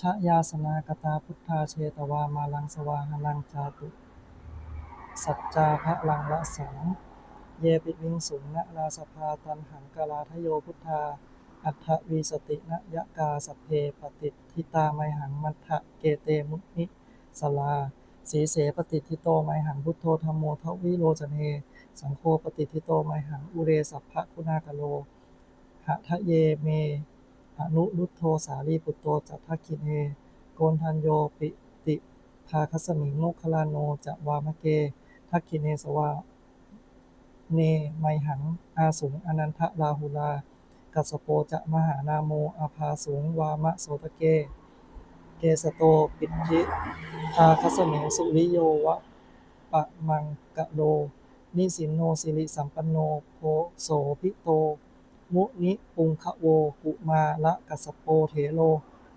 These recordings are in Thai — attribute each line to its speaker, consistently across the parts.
Speaker 1: ชยาสนากตาพุทธาเชตวามาลังสวาหนังจาตุสัจจาภลังละสังเยปิวิงสุงนะราสภาตันหังกาลาทโยพุทธา อัฏฐวีสตินะยะกาสเพปฏิทิตาไมหังมัทธะเกเตมุนิสลา สีเสปฏิทิโตไมหังพุทโธธรรมโมทวิโรจเน สังโฆปฏิทิโตไมหังอุเรสัพพะคุณากโลหะทะเยเม อนุรุทโธสารีปุตโตจัตถคิเนโกนทัญโยปิติภาคสมิงโมคคลาโนจะวามะเก ทักขิเนสวาเนไมหัง อาสุงอนันทราหุลา กัสโปจะมหานาโมอาภาสุงวามะโสตเก เกสโตปิธิภาคสมิงสุริโยวะปะมังกะโลนิสินโนสิริสัมปันโนโพโสภิโต มุนิปุงคะโว กุมาละกัสโปเถโล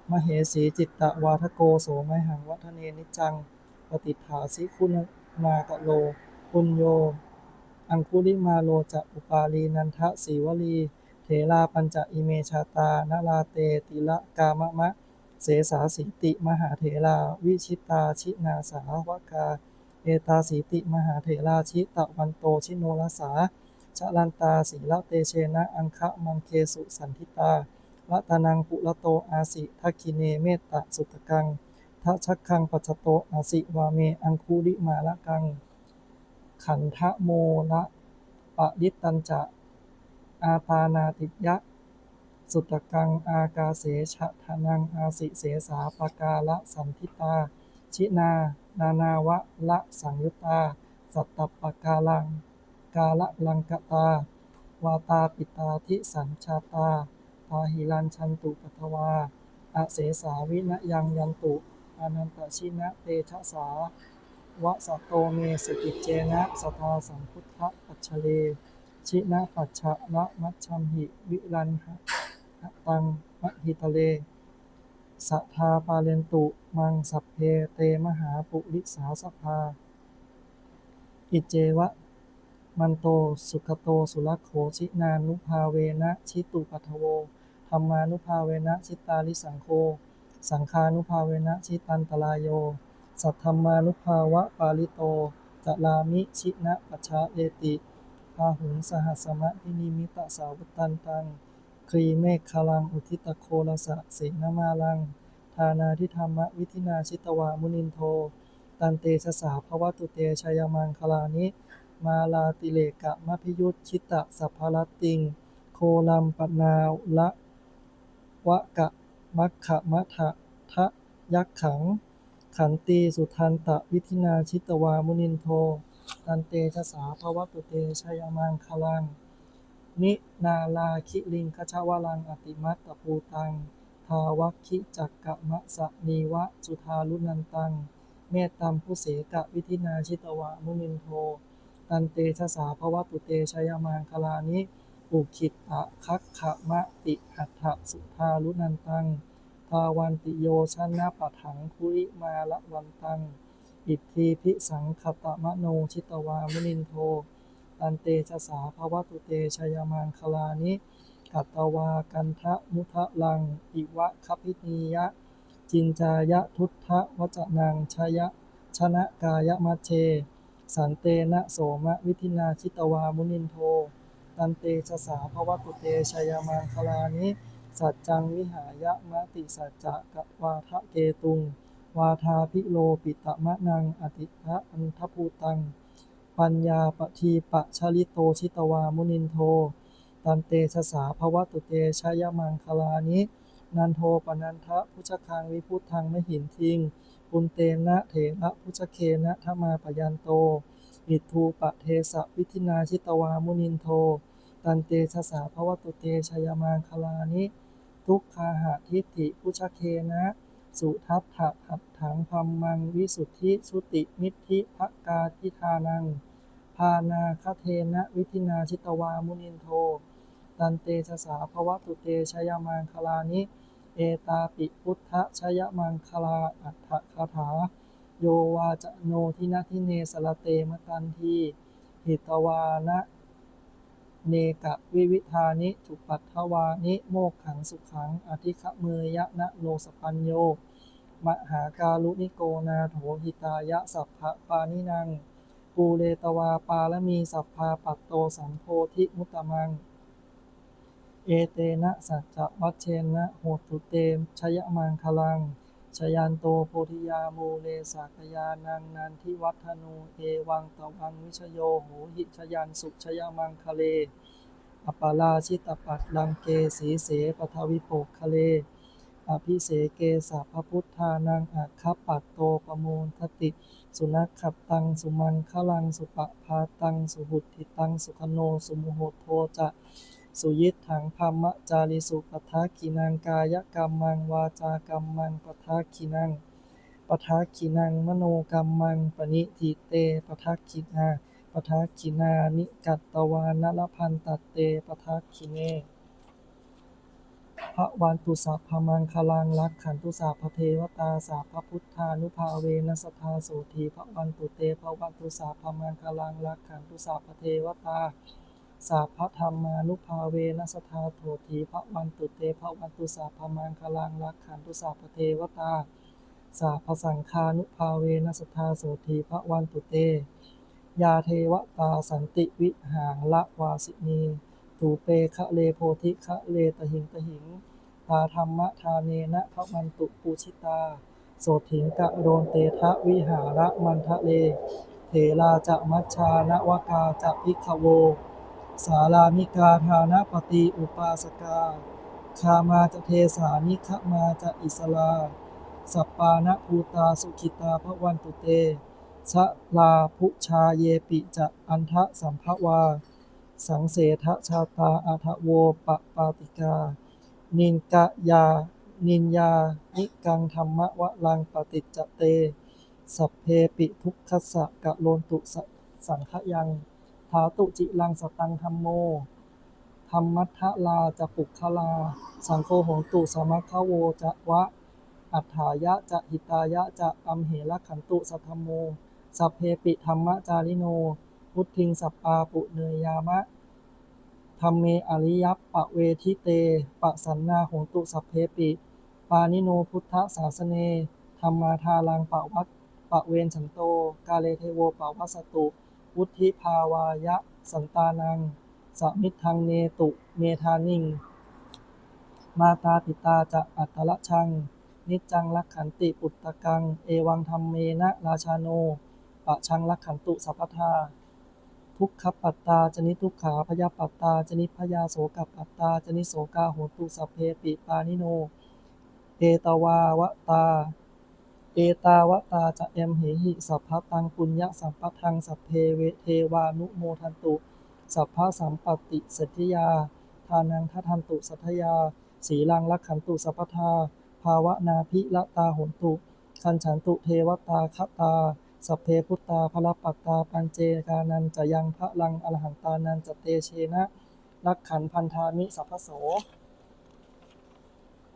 Speaker 1: มเหสีจิตตวาทโกโสมหังวัฒเนนิจัง ปฏิฐาสิคุณมากะโล ปุญโย อังคุลิมาโลจะอุปาลีนันทะสีวลี เถราปัญจอิเมชาตานาลาเตติละกามะมะ เสสาสีติมหาเถราวิชิตาชินาสาวกา เอตาสีติมหาเถราชิตะวันโตชิโนรสา ชลันตาสีละเตเชนะ อังคะมังเคสุสันทิตาละตานังปุละโตอาสิทักคิเนเมตตะสุตกังทัชักคังปัจโตอาสิวาเมอังคูลิมาละกัง ขันทะโมละปะยิตตัญจะอาตานาติยะ สุตกังอากาเสชะทานังอาสิเสสาปกาละสันทิตา ชินา นานาวะละสังยุตตา สัตตปกาลัง กาละลังกตา วาตาปิตาทิสัญชาตาพาหิรันชันตุปัทวาอาเสสาวินยังยันตุอนันตชินะเตชะสาวะสะโตเมสกิจเจนะสทาสัมพุทธปัจฉเล ชินะปัจฉะละมัชชัมหิวิรันหะตังมหิตะเลสัทาปาเลนตุมังสัพเพเตมหาปุริสาสภา อิเจวะ มันโต สุขโต สุรโขชินานุภาเวนะชิตุปัทโวธรรมานุภาเวนะชิตาลิสังโฆสังฆานุภาเวนะชิตันตรายโย สัทธรรมานุภาวะปาลิโตจะลามิชินะปัชชาเอติพาหุงสหัสมะพินิมิตะสาวุตันตังครีเมฆคลังอุทิตโคลสะเสนมาลัง ทานาทิธรรมวิธินาชิตวามุนินโท ตันเตชะสาภวตุเตชยมังคลานิ มาลาติเลกะมะพิยุตชิตะสัพพลติง โคลัมปนาละวะกะมัคคะมะทะทะยักขัง ขันตีสุทันตะวิธินาชิตวามุนินโทตันเตชะสาภวตุเตชยมังคลัง นินาลาคิลิงคชวลังอติมัตตภูตัง ทาวัคคิจักกะมะสะนีวะสุทาลุนันตัง เมตตัมพุเสกะวิธินาชิตวามุนินโท ตันเตชะสาภวตุเตชยมังคลานิอุคิตอะคัคขะมะติหัตถสุทาลุนันตัง ทาวันติโยชนะปะถังคุริมาละวันตัง อิทธิพิสังคตมโนชิตวามุนินโท ตันเตชะสาภวตุเตชยมังคลานิกัตตวากันทะมุทะลัง อิวะคพินียะ จินจายะทุทธะวจนังชยะชนะกายมัชเช สันเตนะโสมะวิธินาชิตวามุนินโทตันเตชะสาภวตุเตชยามังคลานิสัจจังวิหายะมะติสัจจะกะวาทะเกตุง วาทาพิโลปิตะมะนัง อติทะอันทภูตัง ปัญญาปทีปะชลิโตชิตวามุนินโท ตันเตชะสาภวตุเตชยมังคลานิ นันโทปนันทะพุชคังวิพุทธังมหินทิงปุณเตนะเถระพุชเคนะธมาปยันโต อิทูปะเทสะวิธินาชิตวามุนินโท ตันเตชะสาภวตุเตชยมังคลานิ ทุกขาหะทิฏฐิพุชเคนะ สุทัตถะหัตถังพัมมังวิสุทธิสุติมิทธิภกาทิทานัง พานาคเทนะวิธินาชิตวามุนินโท ตันเตชะสาภวตุเตชยมังคลานิ เอตาปิพุทธชยมังคลาอัฏฐคาถา โยวาจโนทินาทิเนสลเตมตันทีหิตวานะเนกะวิวิธานิทุปัทถวานิโมกขังสุขัง อธิขเมยะนะโนสปัญโยมหาการุนิโกนาโถหิตายะสัพพะปานินัง ปูเรตวาปาละมีสัพพาปัตโตสัมโพธิมุตตมัง เอเตนะสัจจะวัชเชนะโหตุเตมชยมังคลัง ชยันโตโพธิยามูเลสากยานังนันทิวัฒนูเอวังตวังวิชโยโหหิชยันสุชยมังคะเลอปปาราชิตปัตลังเกสีเสปทวิโปกคะเล อภิเสเกสัพพพุทธานังอัคคปัตโตปโมนทติ สุนัขขับตังสุมังคลังสุปะพาตังสุหุติตังสุขโนสุมุโหโทจะ สุยิตถังพัมมะจาริสุปทาคินังกายกรรมังวาจากรรมังปทาคินังปทาคินังมโนกรรมังปณิทิเตปทาคินาปทาคินานิกัตตวานลพันตัตเตปทาคิเนพระวันตุสัพพมังคลังรักขันตุสัพพเทวตาสัพพพุทธานุภาเวนัสทธาโสธีพระวันตุเตพระวันตุสัพพมังคลังรักขันตุสัพพเทวตา สัพพธรรมานุภาเวนัสธาโสธีพระวันตุเตพระวันตุสัพพมังคลังรักขันตุสัพเทวตาสัพสังฆานุภาเวนัสธาโสธีพระวันตุเต ยาเทวตาสันติวิหารละวาสินีตูเปคะเลโพธิคะเลตหิงตหิง ตาธรรมทาเนนะพระมันตุปูชิตา โสถิงกะโรนเตทะวิหาระมันทะเลเถราจะมัชชานวกาจะพิกขโว สารามิกาทานปฏิอุปาสกาคามาจะเทสานิขมาจะอิสลา สัปปานะภูตาสุขิตาพระวันตุเต ชะลาภุชาเยปิจะอันทะสัมภวา สังเสทะชาตาอาทะโวปะปาติกา นินกะยา นินยา นิกังธรรมะวะลังปฏิจเต สัพเพปิทุกขสะกะโลนตุสะสังขยัง ถาตุจิลังสตังธรรมโม ธรรมัทธลาจะปุกขลา สังโฆโหนตุสมัคคโวจะวะ อัฏฐายะจะหิตายะจะอัมเหระขันตุสัทธโม สัพเพปิธรรมจาริโน พุทธิงสัปปาปุเนยามะธรรมเมอริยัปปะเวทิเต ปะสันนาโหนตุสัพเพปิ ปานิโนพุทธศาสเน ธรรมาทาลังปะวัตปะเวนฉันโต กาเลเทโวปะวัสตุ วุธิภาวายะสันตานังสมิทธังเนตุเมธานิง มาตาปิตาจะอัตตละชัง นิจังลักขันติปุตตะกัง เอวังธรรมเมนะราชาโน ปะชังลักขันตุสัพพทา ทุกขปัตตาจนิทุกขาพยาปัตตาจนิพยาโสกปัตตาจนิโสกาโหตุสัพเพปิปานิโน เอตวาวตา ตาวตาจะเอมเหหิสัพพตังปุญญสัมปทังสัพเพเวเทวานุโมทันตุ สัพพะสัมปติสัทธิยา ทานังทัทันตุสัทธยา สีลังลักขันตุสัพพทา ภาวนาภิละตาหนตุคันฉันตุเทวตาคตา สัพเพพุตตาพลปัตตาปัญเจกานันจะยังพระลังอรหันตานันจะเตเชนะลักขันพันธามิสัพพโส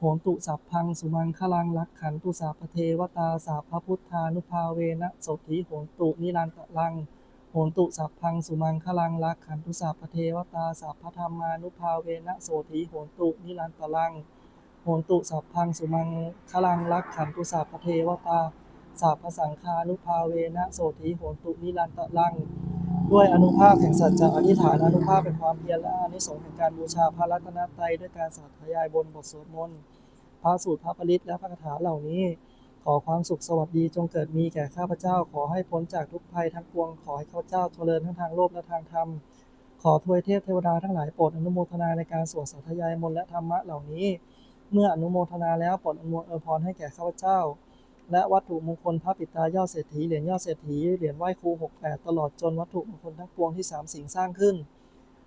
Speaker 1: หนตุสัพพังสุมังคลังลักขันตุสัพเทวตาสัพพพุทธานุภาเวนะโสถิโหนตุนิรันตะลังโหนตุสัพพังสุมังคลังลักขันตุสัพเทวตาสัพธรรมานุภาเวนะโสถิโหนตุนิรันตะลังโหนตุสัพพังสุมังคลังลักขันตุสัพเทวตาสัพสังฆานุภาเวนะโสถิโหนตุนิรันตะลัง ด้วยอนุภาพแห่งสัจจะอธิษฐานอนุภาพเป็นความเพียรและอนิสงส์แห่งการบูชาพระรัตนตรัยด้วยการสาธยายบนบทสวดมนต์พระสูตรพระปริตและพระคาถาเหล่านี้ ขอความสุขสวัสดีจงเกิดมีแก่ข้าพเจ้า ขอให้พ้นจากทุกภัยทั้งปวง ขอให้ข้าพเจ้าเจริญทั้งทางโลกและทางธรรม ขอทวยเทพเทวดาทั้งหลายโปรดอนุโมทนาในการสวดสาธยายมนต์และธรรมะเหล่านี้ เมื่ออนุโมทนาแล้วโปรดอนุโมทนาพรให้แก่ข้าพเจ้า และวัตถุมงคลพระปิตายอดเศรษฐีเหรียญยอดเศรษฐีเหรียญไหว้ครู68 ตลอดจนวัตถุมงคลทั้งปวงที่สามสิ่งสร้างขึ้น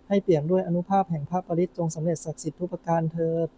Speaker 1: ให้เปี่ยมด้วยอนุภาพแห่งพระปริตจงสำเร็จศักดิ์สิทธิ์ทุกประการเถิด